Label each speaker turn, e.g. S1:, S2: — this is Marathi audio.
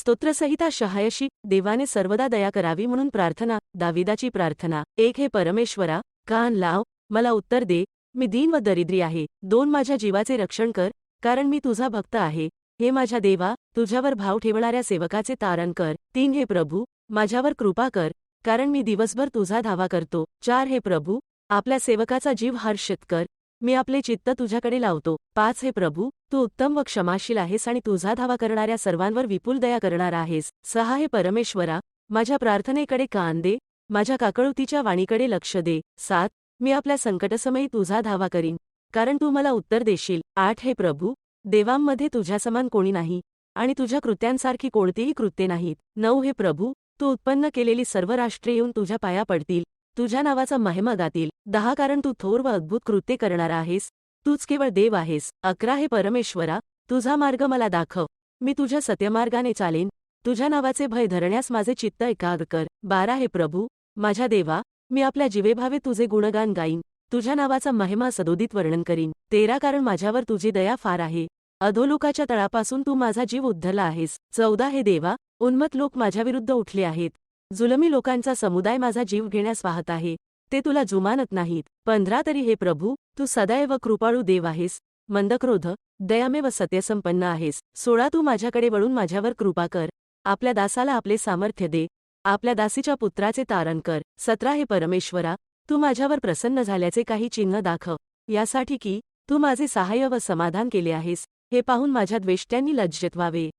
S1: स्तोत्रसहिता शहायशी देवाने सर्वदा दया करावी म्हणून प्रार्थना दाविदाची प्रार्थना. एक हे परमेश्वरा कान लाव मला उत्तर दे. मी दीन व दरिद्री आहे. दोन माझ्या जीवाचे रक्षण कर कारण मी तुझा भक्त आहे. हे माझ्या देवा तुझ्यावर भाव ठेवणाऱ्या सेवकाचे तारण कर. तीन हे प्रभू माझ्यावर कृपा कर कारण मी दिवसभर तुझा धावा करतो. चार हे प्रभू आपल्या सेवकाचा जीव हर्षित कर. मी आपले चित्त तुझ्याकडे लावतो. पाच हे प्रभू तू उत्तम व क्षमाशील आहेस आणि तुझा धावा करणाऱ्या सर्वांवर विपुल दया करणार आहेस. सहा हे परमेश्वरा माझ्या प्रार्थनेकडे कान दे माझ्या काकळुतीच्या वाणीकडे लक्ष दे. सात मी आपल्या संकटसमयी तुझा धावा करीन कारण तू मला उत्तर देशील. आठ हे प्रभू देवांमध्ये तुझ्यासमान कोणी नाही आणि तुझ्या कृत्यांसारखी कोणतीही कृत्ये नाहीत. नऊ हे प्रभू तू उत्पन्न केलेली सर्व राष्ट्रे येऊन तुझ्या पाया पडतील. तुझ्या नावाचा महिमा गातील दहा कारण तू थोर व अद्भुत कृत्ये करणार आहेस. तूच केवळ देव आहेस. अकरा हे परमेश्वरा. तुझा मार्ग मला दाखव. मी तुझ्या सत्यमार्गाने चालेन. तुझ्या नावाचे भय धरण्यास माझे चित्त एकाग्र कर. बारा हे प्रभू. माझ्या देवा मी आपल्या जीवेभावे तुझे गुणगान गाईन. तुझ्या नावाचा महिमा सदोदित वर्णन करीन. तेरा कारण माझ्यावर तुझी दया फार आहे. अधोलोकाच्या तळापासून तू माझा जीव उद्धला आहेस. चौदा हे देवा उन्मत लोक माझ्याविरुद्ध उठले आहेत. जुलमी लोकांचा समुदाय माझा जीव घेण्यास वाहत आहे. ते तुला जुमानत नाहीत. पंधरा तरी हे प्रभू तू सदैव कृपाळू देव आहेस. मंदक्रोध दयामेव व सत्यसंपन्न आहेस. सोळा तू माझ्याकडे वळून माझ्यावर कृपा कर. आपल्या दासाला आपले सामर्थ्य दे. आपल्या दासीच्या पुत्राचे तारण कर. सतरा हे परमेश्वरा तू माझ्यावर प्रसन्न झाल्याचे काही चिन्ह दाखव. यासाठी की तू माझे सहाय्य व समाधान केले आहेस. हे पाहून माझ्या द्वेष्ट्यांनी लज्जित व्हावे.